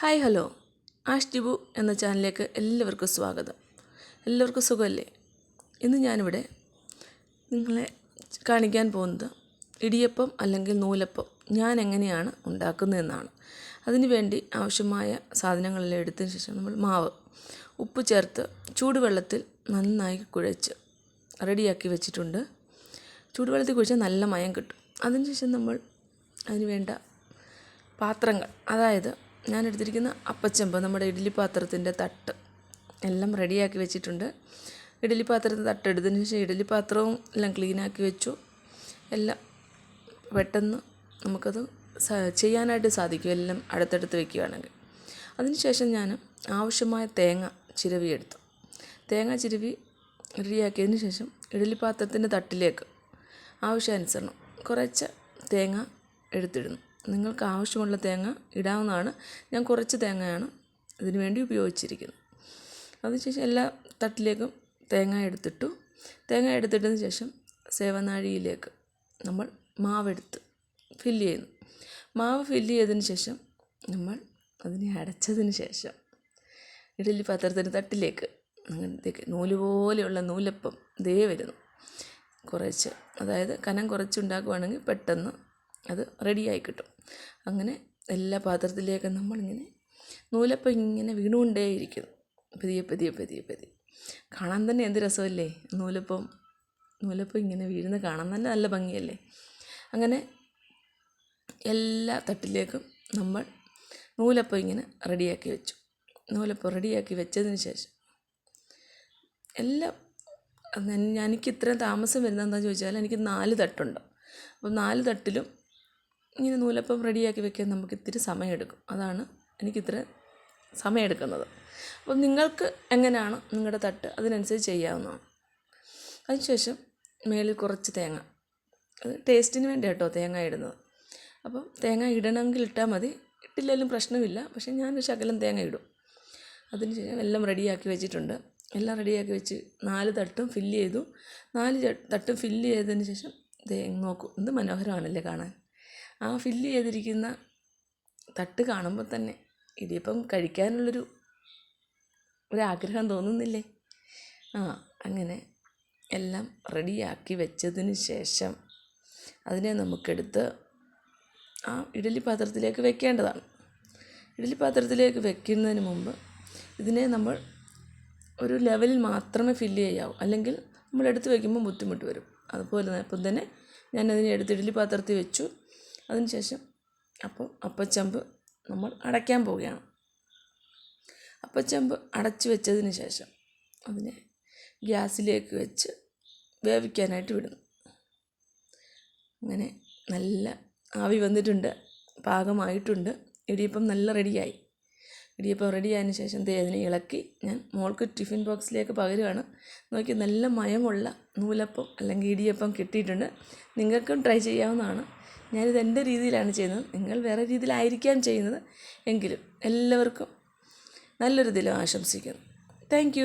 Hi hello ash Tibu എന്ന ചാനലിലേക്ക് എല്ലാവർക്കും സ്വാഗതം. എല്ലാവർക്കും സുഖമല്ലേ? ഇന്ന് ഞാനിവിടെ നിങ്ങളെ കാണിക്കാൻ പോകുന്നത് ഇടിയപ്പം അല്ലെങ്കിൽ നൂലപ്പം ഞാൻ എങ്ങനെയാണ് ഉണ്ടാക്കുന്നതെന്നാണ്. അതിന് വേണ്ടി ആവശ്യമായ സാധനങ്ങളെല്ലാം എടുത്തതിന് ശേഷം നമ്മൾ മാവ് ഉപ്പ് ചേർത്ത് ചൂടുവെള്ളത്തിൽ നന്നായി കുഴച്ച് റെഡിയാക്കി വെച്ചിട്ടുണ്ട്. ചൂടുവെള്ളത്തിൽ കുഴിച്ചാൽ നല്ല മയം കിട്ടും. അതിനുശേഷം നമ്മൾ അതിന് വേണ്ട പാത്രങ്ങൾ അതായത് ഞാൻ എടുത്തിരിക്കുന്ന അപ്പച്ചെമ്പ് നമ്മുടെ ഇഡ്ഡലി പാത്രത്തിന്റെ തട്ട്. എല്ലാം റെഡിയാക്കി വെച്ചിട്ടുണ്ട്. ഇഡ്ഡലി പാത്രത്തിന്റെ തട്ട് എടുത്തതിന് ശേഷം ഇഡ്ഡലി പാത്രവും എല്ലാം ക്ലീനാക്കി വെച്ചു. എല്ലാം പെട്ടെന്ന് നമുക്കത് ചെയ്യാനായിട്ട് സാധിക്കും. എല്ലാം അടുത്തടുത്ത് വെക്കുകയാണെങ്കിൽ അതിനുശേഷം ഞാൻ ആവശ്യമായ തേങ്ങ ചിരവി എടുത്തു. തേങ്ങ ചിരവി റെഡിയാക്കിയതിന് ശേഷം ഇഡ്ഡലി പാത്രത്തിന്റെ തട്ടിലേക്ക് ആവശ്യാനുസരണം കുറച്ച് തേങ്ങ എടുത്തിടുന്നു. നിങ്ങൾക്ക് ആവശ്യമുള്ള തേങ്ങ ഇടാവുന്നതാണ്. ഞാൻ കുറച്ച് തേങ്ങയാണ് ഇതിന് വേണ്ടി ഉപയോഗിച്ചിരിക്കുന്നത്. അതിനുശേഷം എല്ലാ തട്ടിലേക്കും തേങ്ങ എടുത്തിട്ടു. തേങ്ങ എടുത്തിട്ടതിന് ശേഷം സേവനാഴിയിലേക്ക് നമ്മൾ മാവെടുത്ത് ഫില്ല് ചെയ്യുന്നു. മാവ് ഫില്ല് ചെയ്തതിന് ശേഷം നമ്മൾ അതിനെ അടച്ചതിന് ശേഷം ഇഡലി പാത്രത്തിന്റെ തട്ടിലേക്ക് അങ്ങനത്തേക്ക് നൂൽ പോലെയുള്ള നൂലപ്പം ദേ വരുന്നു. കുറച്ച് അതായത് കനം കുറച്ചുണ്ടാക്കുവാണെങ്കിൽ പെട്ടെന്ന് അത് റെഡിയായി കിട്ടും. അങ്ങനെ എല്ലാ പാത്രത്തിലേക്കും നമ്മളിങ്ങനെ നൂലപ്പം ഇങ്ങനെ വീണുകൊണ്ടേയിരിക്കുന്നു പതിയെ പതിയെ പതിയെ പതിയെ. കാണാൻ തന്നെ എന്ത് രസമല്ലേ? നൂലപ്പം നൂലപ്പം ഇങ്ങനെ വീഴുന്ന കാണാൻ തന്നെ നല്ല ഭംഗിയല്ലേ? അങ്ങനെ എല്ലാ തട്ടിലേക്കും നമ്മൾ നൂലപ്പം ഇങ്ങനെ റെഡിയാക്കി വെച്ചു. നൂലപ്പം റെഡിയാക്കി വെച്ചതിന് ശേഷം എല്ലാം എനിക്ക് ഇത്രയും താമസം വരുന്നതെന്താണെന്ന് ചോദിച്ചാൽ എനിക്ക് നാല് തട്ടുണ്ട്. അപ്പം നാല് തട്ടിലും ഇങ്ങനെ നൂലപ്പം റെഡിയാക്കി വെക്കാൻ നമുക്ക് ഇത്തിരി സമയമെടുക്കും. അതാണ് എനിക്കിത്ര സമയമെടുക്കുന്നത്. അപ്പം നിങ്ങൾക്ക് എങ്ങനെയാണ് നിങ്ങളുടെ തട്ട്? അതിനനുസരിച്ച് ചെയ്യാവുന്നതാണ്. അതിനുശേഷം മേളിൽ കുറച്ച് തേങ്ങ. അത് ടേസ്റ്റിന് വേണ്ടി കേട്ടോ തേങ്ങ ഇടുന്നത്. അപ്പം തേങ്ങ ഇടണമെങ്കിൽ ഇട്ടാൽ മതി. ഇട്ടില്ലെങ്കിലും പ്രശ്നമില്ല. പക്ഷേ ഞാൻ ശകലം തേങ്ങ ഇടും. അതിന് ശേഷം എല്ലാം റെഡിയാക്കി വെച്ചിട്ടുണ്ട്. എല്ലാം റെഡിയാക്കി വെച്ച് നാല് തട്ടും ഫില്ല് ചെയ്തു. നാല് തട്ടും ഫില്ല് ചെയ്തതിന് ശേഷം നോക്കൂ. എന്ത് മനോഹരമാണല്ലേ കാണാൻ. ആ ഫില്ല് ചെയ്തിരിക്കുന്ന തട്ട് കാണുമ്പോൾ തന്നെ ഇടിയപ്പം കഴിക്കാനുള്ളൊരു ഒരാഗ്രഹം തോന്നുന്നില്ലേ? ആ അങ്ങനെ എല്ലാം റെഡിയാക്കി വെച്ചതിന് ശേഷം അതിനെ നമുക്കെടുത്ത് ആ ഇഡലി പാത്രത്തിലേക്ക് വെക്കേണ്ടതാണ്. ഇഡലി പാത്രത്തിലേക്ക് വെക്കുന്നതിന് മുമ്പ് ഇതിനെ നമ്മൾ ഒരു ലെവലിൽ മാത്രമേ ഫില്ല് ചെയ്യാവൂ. അല്ലെങ്കിൽ നമ്മൾ എടുത്ത് വയ്ക്കുമ്പോൾ ബുദ്ധിമുട്ട് വരും. അതുപോലെ അപ്പം തന്നെ ഞാനതിനെ എടുത്ത് ഇഡലി പാത്രത്തിൽ വെച്ചു. അതിനുശേഷം അപ്പോൾ അപ്പച്ചമ്പ് നമ്മൾ അടയ്ക്കാൻ പോവുകയാണ്. അപ്പച്ചമ്പ് അടച്ചു വെച്ചതിന് ശേഷം അതിനെ ഗ്യാസിലേക്ക് വെച്ച് വേവിക്കാനായിട്ട് വിടുന്നു. അങ്ങനെ നല്ല ആവി വന്നിട്ടുണ്ട് പാകമായിട്ടുണ്ട്. ഇടിയപ്പം നല്ല റെഡിയായി. ഇടിയപ്പം റെഡിയായതിന് ശേഷം ദേ അതിനെ ഇളക്കി ഞാൻ മോൾക്ക് ടിഫിൻ ബോക്സിലേക്ക് പകരുകയാണ്. നോക്കി നല്ല മയമുള്ള നൂലപ്പം അല്ലെങ്കിൽ ഇടിയപ്പം കിട്ടിയിട്ടുണ്ട്. നിങ്ങൾക്കും ട്രൈ ചെയ്യാവുന്നതാണ്. ഞാനിത് എന്റെ രീതിയിലാണ് ചെയ്യുന്നത്. നിങ്ങൾ വേറെ രീതിയിലായിരിക്കാം ചെയ്യുന്നത് എങ്കിലും എല്ലാവർക്കും നല്ലൊരു ദിനം ആശംസിക്കുന്നു. താങ്ക്